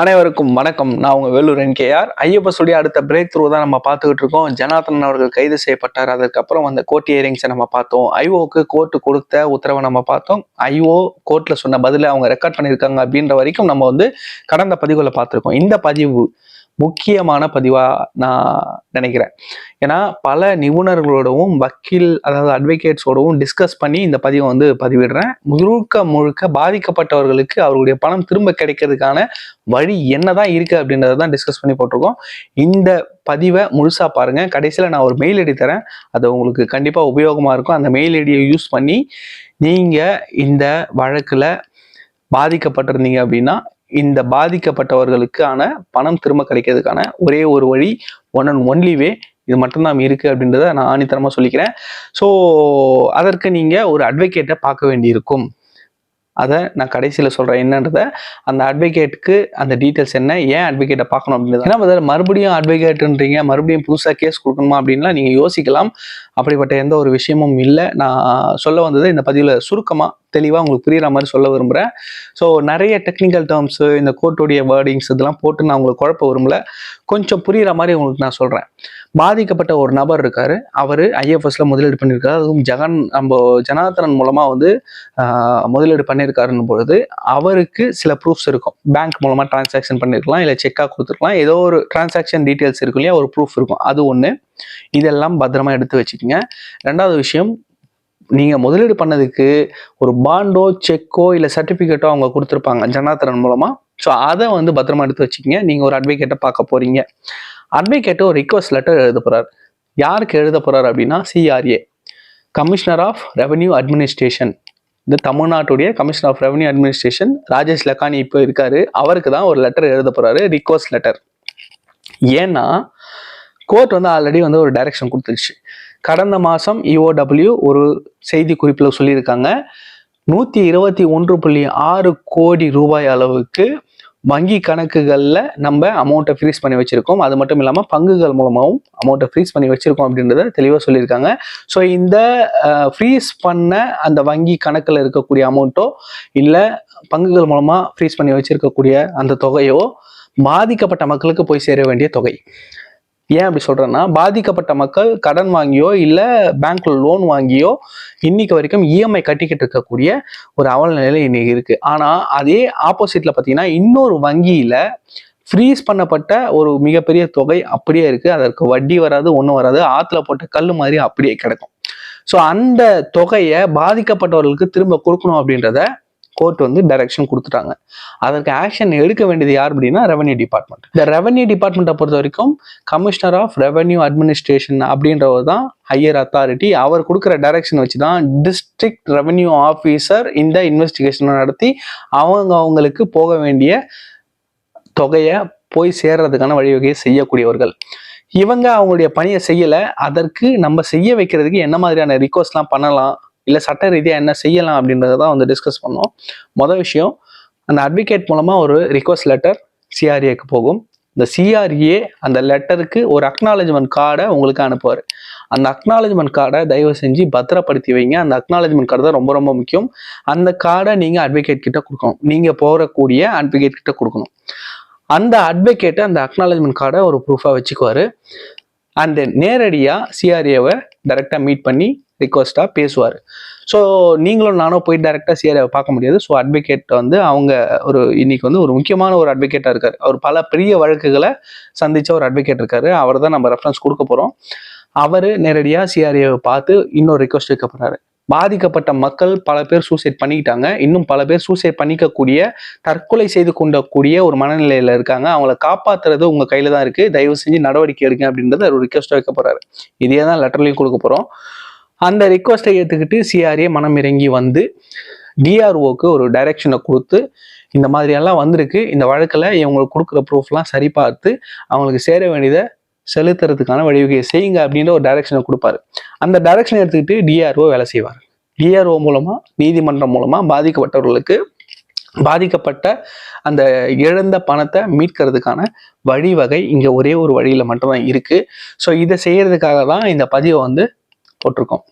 அனைவருக்கும் வணக்கம். நான் உங்கள் வேலூர் என்கேஆர் ஐஎஃப்எஸ்டைய அடுத்த பிரேக் த்ரூ தான் நம்ம பார்த்துக்கிட்டு இருக்கோம். ஜனார்தன் அவர்கள் கைது செய்யப்பட்டார். அதுக்கப்புறம் அந்த கோர்ட் ஹியரிங்ஸை நம்ம பார்த்தோம். ஐஓக்கு கோர்ட்டு கொடுத்த உத்தரவை நம்ம பார்த்தோம். ஐஓ கோர்ட்டில் சொன்ன பதிலை அவங்க ரெக்கார்ட் பண்ணியிருக்காங்க அப்படின்ற வரைக்கும் நம்ம வந்து கடந்த பதிவுகளை பார்த்துருக்கோம். இந்த பதிவு முக்கியமான பதிவாக நான் நினைக்கிறேன். ஏன்னா பல நிபுணர்களோடவும் வக்கீல் அதாவது அட்வொகேட்ஸோடவும் டிஸ்கஸ் பண்ணி இந்த பதிவை வந்து பதிவிடுறேன். முழுக்க முழுக்க பாதிக்கப்பட்டவர்களுக்கு அவருடைய பணம் திரும்ப கிடைக்கிறதுக்கான வழி என்னதான் இருக்குது அப்படின்றத தான் டிஸ்கஸ் பண்ணி போட்டிருக்கோம். இந்த பதிவை முழுசாக பாருங்கள் கடைசியில் நான் ஒரு மெயில் ஐடி தரேன். அது உங்களுக்கு கண்டிப்பாக உபயோகமாக இருக்கும். அந்த மெயில் ஐடியை யூஸ் பண்ணி நீங்கள் இந்த வழக்கில் பாதிக்கப்பட்டிருந்தீங்க அப்படின்னா இந்த பாதிக்கப்பட்டவர்களுக்கான பணம் திரும்ப கிடைக்கிறதுக்கான ஒரே ஒரு வழி ஒன் அண்ட் ஒன்லி வே இது மட்டும்தான் இருக்கு அப்படின்றத நான் ஆணித்தரமாக சொல்லிக்கிறேன். ஸோ அதற்கு நீங்கள் ஒரு அட்வொகேட்டை பார்க்க வேண்டியிருக்கும். அதை நான் கடைசியில் சொல்கிறேன் என்னன்றத அந்த அட்வொகேட்டுக்கு அந்த டீட்டெயில்ஸ் என்ன ஏன் அட்வொகேட்டை பார்க்கணும் அப்படின்றது. ஏன்னா மறுபடியும் அட்வொகேட்டுன்றீங்க மறுபடியும் புதுசாக கேஸ் கொடுக்கணுமா அப்படின்லாம் நீங்கள் யோசிக்கலாம். அப்படிப்பட்ட எந்த ஒரு விஷயமும் இல்லை. நான் சொல்ல வந்தது இந்த பதிவில் சுருக்கமாக தெளிவாக உங்களுக்கு புரிகிற மாதிரி சொல்ல விரும்புகிறேன் ஸோ நிறைய டெக்னிக்கல் டேர்ம்ஸு இந்த கோர்ட்டுடைய வேர்டிங்ஸ் இதெல்லாம் போட்டு நான் உங்களுக்கு குழப்ப விரும்பல. கொஞ்சம் புரியுற மாதிரி உங்களுக்கு நான் சொல்கிறேன் பாதிக்கப்பட்ட ஒரு நபர் இருக்கார். அவர் ஐஎஃப்எஸ்ல முதலீடு பண்ணியிருக்காரு. அதுவும் ஜெகன் நம்ம ஜனார்தனன் மூலமாக வந்து முதலீடு பண்ணி பண்ணியிருக்காருன்னு பொழுது அவருக்கு சில ப்ரூஃப்ஸ் இருக்கும். பேங்க் மூலமாக டிரான்சாக்ஷன் பண்ணியிருக்கலாம் இல்லை செக்காக கொடுத்துருக்கலாம். ஏதோ ஒரு டிரான்சாக்ஷன் டீட்டெயில்ஸ் இருக்கும் இல்லையா ஒரு ப்ரூஃப் இருக்கும். அது ஒன்று இதெல்லாம் பத்திரமா எடுத்து வச்சுக்கோங்க. ரெண்டாவது விஷயம் நீங்க முதலீடு பண்ணதுக்கு ஒரு பாண்டோ செக்கோ இல்லை சர்டிஃபிகேட்டோ அவங்க கொடுத்துருப்பாங்க ஜனாதரன் மூலமா. ஸோ அதை வந்து பத்திரமா எடுத்து வச்சுக்கோங்க. நீங்க ஒரு அட்வொகேட்டை பார்க்க போறீங்க. அட்வொகேட்டு ஒரு ரிக்வஸ்ட் லெட்டர் எழுத போகிறார் யாருக்கு எழுத போறாரு அப்படின்னா CRA commissioner of revenue administration இந்த தமிழ்நாட்டுடைய commission of revenue administration Rajesh Lakhani இப்போ இருக்காரு. அவருக்கு தான் ஒரு லெட்டர் எழுத போறாரு. ரிக்வஸ்ட் லெட்டர் ஏன்னா கோர்ட் வந்து ஆல்ரெடி வந்து ஒரு டைரக்ஷன் கொடுத்துருச்சு. கடந்த மாதம் இஓடபிள்யூ ஒரு செய்தி குறிப்பில் சொல்லியிருக்காங்க. நூற்றி இருபத்தி ஒன்று புள்ளி ஆறு கோடி ரூபாய் அளவுக்கு வங்கி கணக்குகளில் நம்ம அமௌண்ட்டை ஃப்ரீஸ் பண்ணி வச்சுருக்கோம். அது மட்டும் இல்லாமல் பங்குகள் மூலமாகவும் அமௌண்ட்டை ஃப்ரீஸ் பண்ணி வச்சுருக்கோம் அப்படின்றத தெளிவாக சொல்லியிருக்காங்க. ஸோ இந்த ஃப்ரீஸ் பண்ண அந்த வங்கி கணக்கில் இருக்கக்கூடிய அமௌண்ட்டோ இல்லை பங்குகள் மூலமாக ஃப்ரீஸ் பண்ணி வச்சிருக்கக்கூடிய அந்த தொகையோ பாதிக்கப்பட்ட மக்களுக்கு போய் சேர வேண்டிய தொகை. ஏன் அப்படி சொல்கிறேன்னா பாதிக்கப்பட்ட மக்கள் கடன் வாங்கியோ இல்லை பேங்க்ல லோன் வாங்கியோ இன்னைக்கு வரைக்கும் இஎம்ஐ கட்டிக்கிட்டு இருக்கக்கூடிய ஒரு அவல நிலை இன்னைக்கு இருக்குது ஆனால் அதே ஆப்போசிட்டில் பார்த்தீங்கன்னா இன்னொரு வங்கியில் ஃப்ரீஸ் பண்ணப்பட்ட ஒரு மிகப்பெரிய தொகை அப்படியே இருக்குது அதற்கு வட்டி வராது ஒன்றும் வராது. ஆற்றுல போட்ட கல் மாதிரி அப்படியே கிடக்கும். ஸோ அந்த தொகையை பாதிக்கப்பட்டவர்களுக்கு திரும்ப கொடுக்கணும் அப்படின்றத கோர்ட் வந்து டைரக்ஷன் கொடுத்துட்டாங்க. அதற்கு ஆக்ஷன் எடுக்க வேண்டியது யார் அப்படின்னா ரெவன்யூ டிபார்ட்மெண்ட் இந்த ரெவன்யூ டிபார்ட்மெண்ட்டை பொறுத்த வரைக்கும் கமிஷனர் ஆஃப் ரெவன்யூ அட்மினிஸ்ட்ரேஷன் அப்படின்றவர் தான் ஹையர் அத்தாரிட்டி அவர் கொடுக்குற டைரக்ஷன் வச்சு தான் டிஸ்ட்ரிக்ட் ரெவன்யூ ஆஃபீஸர் இந்த இன்வெஸ்டிகேஷனை நடத்தி அவங்க அவங்களுக்கு போக வேண்டிய தொகையை போய் சேர்றதுக்கான வழிவகையை செய்யக்கூடியவர்கள். இவங்க அவங்களுடைய பணியை செய்யலை. அதற்கு நம்ம செய்ய வைக்கிறதுக்கு என்ன மாதிரியான ரிக்வஸ்ட்லாம் பண்ணலாம்? இல்லை சட்ட ரீதியாக என்ன செய்யலாம் அப்படின்றத தான் வந்து டிஸ்கஸ் பண்ணோம். மொதல் விஷயம் அந்த அட்வொகேட் மூலமாக ஒரு ரிக்வஸ்ட் லெட்டர் சிஆர்ஏக்கு போகும். இந்த சிஆர்ஏ அந்த லெட்டருக்கு ஒரு அக்னாலஜ்மெண்ட் கார்டை உங்களுக்கு அனுப்புவார். அந்த அக்னாலஜ்மெண்ட் கார்டை தயவு செஞ்சு பத்திரப்படுத்தி வைங்க. அந்த அக்னாலஜ்மெண்ட் கார்டு தான் ரொம்ப ரொம்ப முக்கியம். அந்த கார்டை நீங்கள் அட்வொகேட் கிட்ட கொடுக்கணும். நீங்கள் போகக்கூடிய அட்வொகேட் கிட்ட கொடுக்கணும். அந்த அட்வொகேட்டை அந்த அக்னாலஜ்மெண்ட் கார்டை ஒரு ப்ரூஃபாக வச்சுக்குவார். அண்ட் நேரடியாக சிஆர்ஏவை டைரெக்டாக மீட் பண்ணி ரிக்வஸ்ட்டாக பேசுவார். ஸோ நீங்களும் நானும் போய் டேரெக்டாக சிஆர்ஏவை பார்க்க முடியாது. ஸோ அட்வொகேட் வந்து அவங்க ஒரு இன்னைக்கு வந்து ஒரு முக்கியமான ஒரு அட்வொகேட்டாக இருக்கார். அவர் பல பெரிய வழக்குகளை சந்தித்த ஒரு அட்வொகேட் இருக்கார். அவர் தான் நம்ம ரெஃபரன்ஸ் கொடுக்க போகிறோம் அவர் நேரடியாக சிஆர்ஏவை பார்த்து இன்னொரு ரிக்வஸ்ட் வைக்க பாதிக்கப்பட்ட மக்கள் பல பேர் சூசைட் பண்ணிக்கிட்டாங்க. இன்னும் பல பேர் சூசைட் பண்ணிக்கக்கூடிய தற்கொலை செய்து கொண்டக்கூடிய ஒரு மனநிலையில இருக்காங்க. அவங்கள காப்பாத்துறது உங்க கையில தான் இருக்கு. தயவு செஞ்சு நடவடிக்கை எடுங்க அப்படின்றத ஒரு ரிக்வஸ்ட் வைக்க போறாரு. இதே தான் லெட்டர்லையும் கொடுக்க போறோம். அந்த ரிக்வஸ்ட்டை ஏற்றுக்கிட்டு சிஆர்ஏ மனம் இறங்கி வந்து டிஆர்ஓக்கு ஒரு டைரக்ஷனை கொடுத்து இந்த மாதிரியெல்லாம் வந்திருக்கு. இந்த வழக்கில் இவங்களுக்கு கொடுக்குற ப்ரூஃப்லாம் சரி பார்த்து அவங்களுக்கு சேர வேண்டியதை செலுத்துறதுக்கான வழிவகையை செய்யுங்க அப்படின்ற ஒரு டைரக்ஷனை கொடுப்பாரு. அந்த டைரக்ஷனை எடுத்துக்கிட்டு டிஆர்ஓ வேலை செய்வார். டிஆர்ஓ மூலமாக நீதிமன்றம் மூலமாக பாதிக்கப்பட்டவர்களுக்கு பாதிக்கப்பட்ட அந்த இழந்த பணத்தை மீட்கிறதுக்கான வழிவகை இங்கே ஒரே ஒரு வழியில் மட்டும்தான் இருக்குது ஸோ இதை செய்கிறதுக்காக தான் இந்த பதிவை வந்து போட்டிருக்கோம்.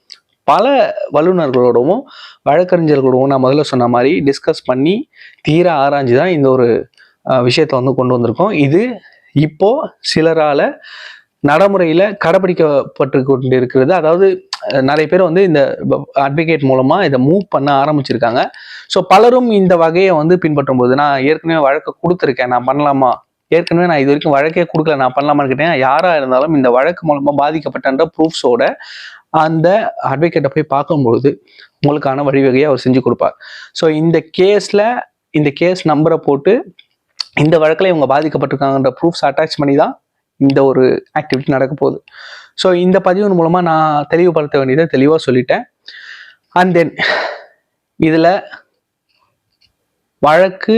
பல வல்லுநர்களோடவும் வழக்கறிஞர்களோடவும் நான் முதல்ல சொன்ன மாதிரி டிஸ்கஸ் பண்ணி தீர ஆராய்ஞ்சு தான் இந்த ஒரு விஷயத்தை வந்து கொண்டு வந்திருக்கோம். இது இப்போ சிலரால் நடைமுறையில் கடைபிடிக்கப்பட்டு கொண்டு இருக்கிறது அதாவது நிறைய பேர் வந்து இந்த அட்வொகேட் மூலமாக இதை மூவ் பண்ண ஆரம்பிச்சிருக்காங்க. ஸோ பலரும் இந்த வகையை வந்து பின்பற்றும் போது நான் ஏற்கனவே வழக்கை கொடுத்துருக்கேன். நான் பண்ணலாமா? ஏற்கனவே நான் இது வரைக்கும் வழக்கே கொடுக்கல. நான் பண்ணலாமான்னு கேட்டேன். யாராக இருந்தாலும் இந்த வழக்கு மூலமாக பாதிக்கப்பட்டன்ற ப்ரூஃப்ஸோட அந்த அட்வொகேட்டை போய் பார்க்கும்பொழுது உங்களுக்கான வழிவகையை அவர் செஞ்சு கொடுப்பார். ஸோ இந்த கேஸில் இந்த கேஸ் நம்பரை போட்டு இந்த வழக்கில் இவங்க பாதிக்கப்பட்டிருக்காங்கன்ற ப்ரூஃப்ஸ் அட்டாச் பண்ணி தான் இந்த ஒரு ஆக்டிவிட்டி நடக்க போகுது. ஸோ இந்த பதிவின் மூலமாக நான் தெளிவுபடுத்த வேண்டியதை தெளிவாக சொல்லிட்டேன். அண்ட் தென் இதில் வழக்கு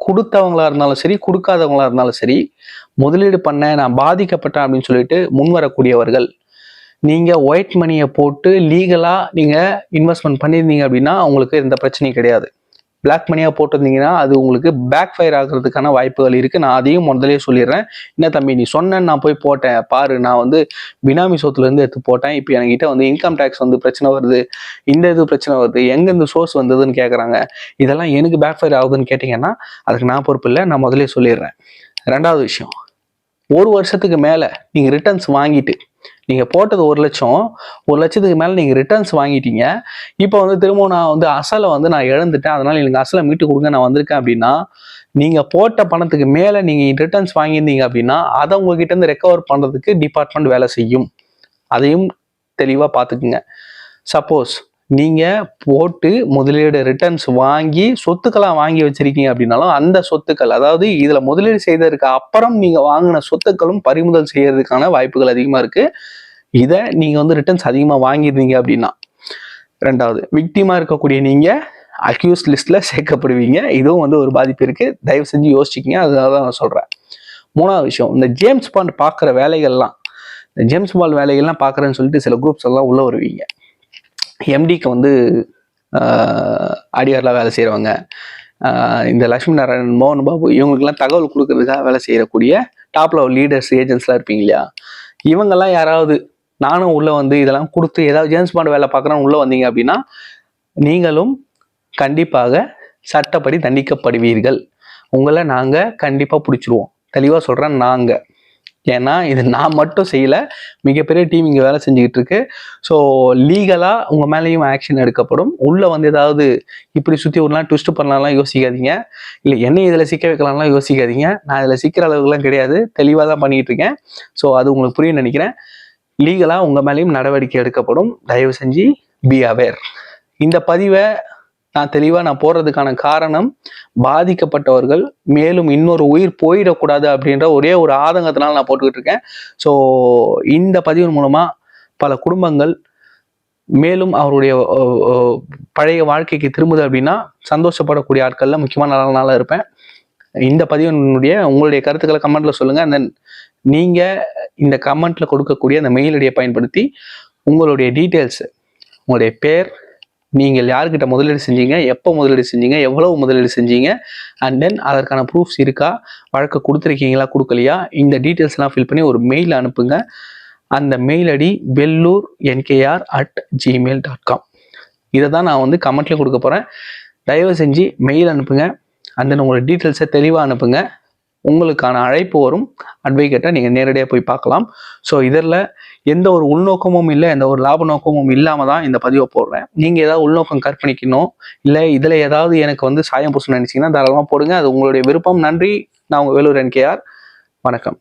கொடுத்தவங்களா இருந்தாலும் சரி கொடுக்காதவங்களா இருந்தாலும் சரி முதலீடு பண்ண நான் பாதிக்கப்பட்டேன் அப்படின்னு சொல்லிட்டு முன்வரக்கூடியவர்கள் நீங்கள் ஒயிட் மணியை போட்டு லீகலாக நீங்கள் இன்வெஸ்ட்மெண்ட் பண்ணியிருந்தீங்க அப்படின்னா உங்களுக்கு எந்த பிரச்சனையும் கிடையாது. பிளாக் மணியாக போட்டிருந்தீங்கன்னா அது உங்களுக்கு பேக் ஃபயர் ஆகிறதுக்கான வாய்ப்புகள் இருக்குது நான் அதையும் முதலே சொல்லிடுறேன். என்ன தம்பி நீ சொன்ன நான் போய் போட்டேன். பாரு நான் வந்து பினாமி சொத்துலேருந்து எடுத்து போட்டேன். இப்போ என்கிட்ட வந்து இன்கம் டேக்ஸ் வந்து பிரச்சனை வருது. இந்த இது பிரச்சனை வருது. எங்க இந்த சோர்ஸ் வந்ததுன்னு கேட்குறாங்க இதெல்லாம் எனக்கு பேக் ஃபயர் ஆகுதுன்னு கேட்டிங்கன்னா அதுக்கு நான் பொறுப்பு இல்லை. நான் முதலே சொல்லிடுறேன். ரெண்டாவது விஷயம். ஒரு வருஷத்துக்கு மேலே நீங்கள் ரிட்டர்ன்ஸ் வாங்கிட்டு நீங்கள் போட்டது ஒரு லட்சம் ஒரு லட்சத்துக்கு மேலே நீங்கள் ரிட்டர்ன்ஸ் வாங்கிட்டீங்க. இப்போ வந்து திரும்ப நான் வந்து அசலை வந்து நான் இழந்துட்டேன். அதனால் எனக்கு அசலை மீட்டு கொடுங்க நான் வந்திருக்கேன் அப்படின்னா நீங்கள் போட்ட பணத்துக்கு மேலே நீங்கள் ரிட்டர்ன்ஸ் வாங்கியிருந்தீங்க அப்படின்னா அதை உங்ககிட்ட இருந்து ரெக்கவர் பண்ணுறதுக்கு டிபார்ட்மெண்ட் வேலை செய்யும். அதையும் தெளிவாக பார்த்துக்குங்க. சப்போஸ் நீங்கள் போட்டு முதலீடு ரிட்டர்ன்ஸ் வாங்கி சொத்துக்களாக வாங்கி வச்சிருக்கீங்க அப்படின்னாலும் அந்த சொத்துக்கள் அதாவது இதில் முதலீடு செய்ததற்கு அப்புறம் நீங்கள் வாங்கின சொத்துக்களும் பறிமுதல் செய்யறதுக்கான வாய்ப்புகள் அதிகமாக இருக்குது இதை நீங்கள் வந்து ரிட்டர்ன்ஸ் அதிகமாக வாங்கியிருந்தீங்க அப்படின்னா. ரெண்டாவது விக்டிமாக இருக்கக்கூடிய நீங்கள் அக்யூஸ் லிஸ்ட்டில் சேர்க்கப்படுவீங்க. இதுவும் வந்து ஒரு பாதிப்பு இருக்குது தயவு செஞ்சு யோசிச்சிக்கிங்க. அதனால தான் நான் சொல்கிறேன் மூணாவது விஷயம் இந்த ஜேம்ஸ் பாண்ட் பார்க்குற வேலைகள்லாம் இந்த ஜேம்ஸ் பால் வேலைகள்லாம் பார்க்குறேன்னு சொல்லிட்டு சில குரூப்ஸ் எல்லாம் உள்ளே வருவீங்க. எம்டிக்கு வந்து அடியாரில் வேலை செய்கிறவங்க இந்த லக்ஷ்மி நாராயணன் மோகன் பாபு இவங்களுக்கெல்லாம் தகவல் கொடுக்கறதுக்காக வேலை செய்யக்கூடிய டாப் லெவல் லீடர்ஸ் ஏஜென்ட்ஸ்லாம் இருப்பீங்க இல்லையா? இவங்கெல்லாம் யாராவது நானும் உள்ளே வந்து இதெல்லாம் கொடுத்து ஏதாவது ஜேம்ஸ் பாண்ட் வேலை பார்க்குறேன்னு உள்ளே வந்தீங்க அப்படின்னா நீங்களும் கண்டிப்பாக சட்டப்படி தண்டிக்கப்படுவீர்கள். உங்களை நாங்கள் கண்டிப்பாக பிடிச்சிருவோம். தெளிவாக சொல்கிறேன் நாங்கள் ஏன்னா இது நான் மட்டும் செய்யலை. மிகப்பெரிய டீம் இங்கே வேலை செஞ்சுக்கிட்டு இருக்கு ஸோ லீகலாக உங்கள் மேலேயும் ஆக்ஷன் எடுக்கப்படும். உள்ளே வந்து ஏதாவது இப்படி சுற்றி விடலாம் ட்விஸ்ட் பண்ணலாம்லாம் யோசிக்காதீங்க. இல்லை என்ன இதில் சிக்க வைக்கலாம்லாம் யோசிக்காதீங்க. நான் இதில் சிக்கிற அளவுக்குலாம் கிடையாது. தெளிவாக தான் பண்ணிகிட்டு இருக்கேன் ஸோ அது உங்களுக்கு புரிய நினைக்கிறேன். லீகலாக உங்கள் மேலேயும் நடவடிக்கை எடுக்கப்படும். தயவு செஞ்சு பி அவேர் இந்த பதிவை நான் தெளிவாக நான் போடுறதுக்கான காரணம் பாதிக்கப்பட்டவர்கள் மேலும் இன்னொரு உயிர் போயிடக்கூடாது அப்படின்ற ஒரே ஒரு ஆதங்கத்தினால நான் போட்டுக்கிட்டு இருக்கேன். ஸோ இந்த பதிவின் மூலமாக பல குடும்பங்கள் மேலும் அவருடைய பழைய வாழ்க்கைக்கு திரும்புது அப்படின்னா சந்தோஷப்படக்கூடிய ஆட்களில் முக்கியமான நல்ல நாளாக இருப்பேன். இந்த பதிவினுடைய உங்களுடைய கருத்துக்களை கமெண்ட்ல சொல்லுங்க. அண்ட் தென் நீங்க இந்த கமெண்ட்ல கொடுக்கக்கூடிய அந்த மெயில் ஐடியை பயன்படுத்தி உங்களுடைய டீட்டெயில்ஸ் உங்களுடைய பேர் நீங்கள் யார்கிட்ட முதலீடு செஞ்சீங்க? எப்போ முதலீடு செஞ்சீங்க? எவ்வளவு முதலீடு செஞ்சீங்க? அண்ட் தென் அதற்கான ப்ரூஃப்ஸ் இருக்கா? வழக்கு கொடுத்துருக்கீங்களா? கொடுக்கலையா? இந்த டீட்டெயில்ஸ்லாம் ஃபில் பண்ணி ஒரு மெயில் அனுப்புங்க. அந்த mail ID Vellore NKR at Gmail dot com இதை தான் நான் வந்து கமெண்ட்லேயும் கொடுக்க போகிறேன் தயவு செஞ்சு மெயில் அனுப்புங்க. அண்ட் தென் உங்களோட டீட்டெயில்ஸை தெளிவாக அனுப்புங்க. உங்களுக்கான அழைப்பு வரும். அட்வைகேட்டை நீங்கள் நேரடியாக போய் பார்க்கலாம். ஸோ இதில் எந்த ஒரு உள்நோக்கமும் இல்லை எந்த ஒரு லாப நோக்கமும் இல்லாமல் தான் இந்த பதிவை போடுறேன். நீங்கள் ஏதாவது உள்நோக்கம் கற்பணிக்கணும் இல்லை இதில் ஏதாவது எனக்கு வந்து சாயம் பூசணும் நினச்சிங்கன்னா தாராளமாக போடுங்க. அது உங்களுடைய விருப்பம். நன்றி. நான் உங்கள் வேலூர் என்கேஆர் வணக்கம்.